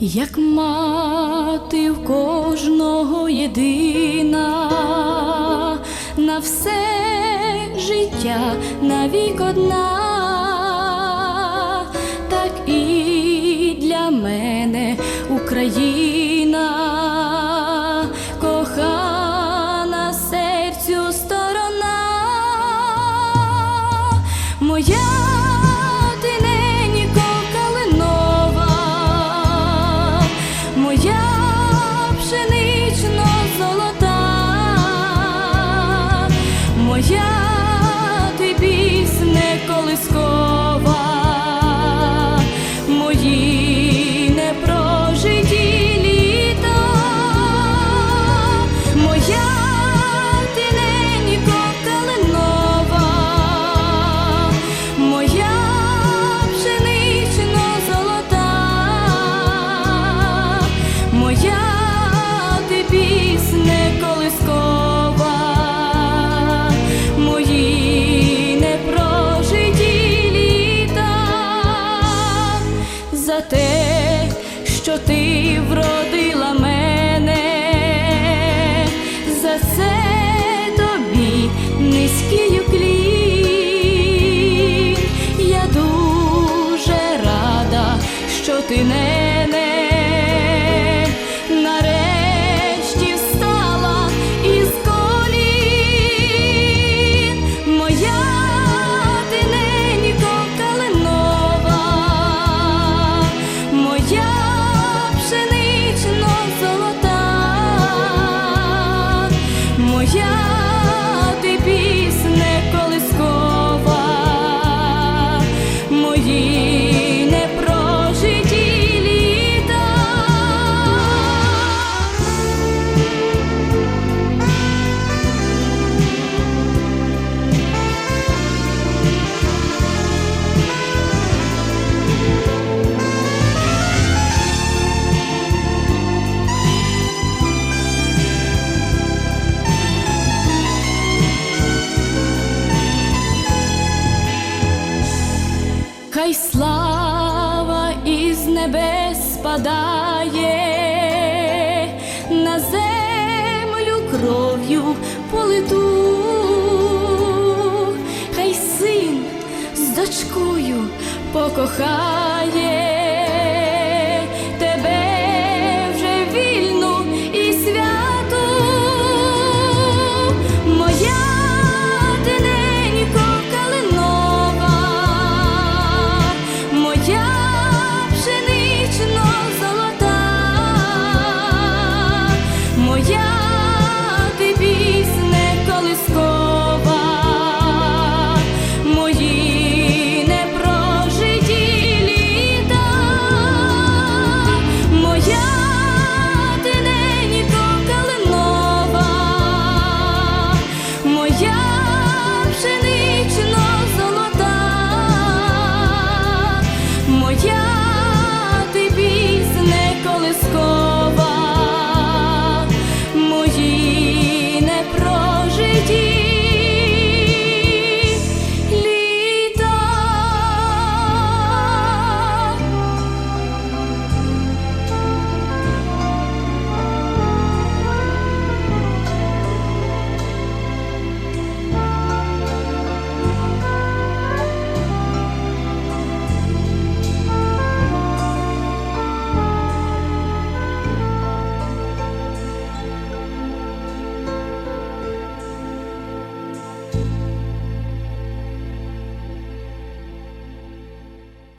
як мати в кожного єдина, на все життя навік одна, так і для мене Україна. Моя todo слава із небес падає, на землю кров'ю политу, хай син з дочкою покохає.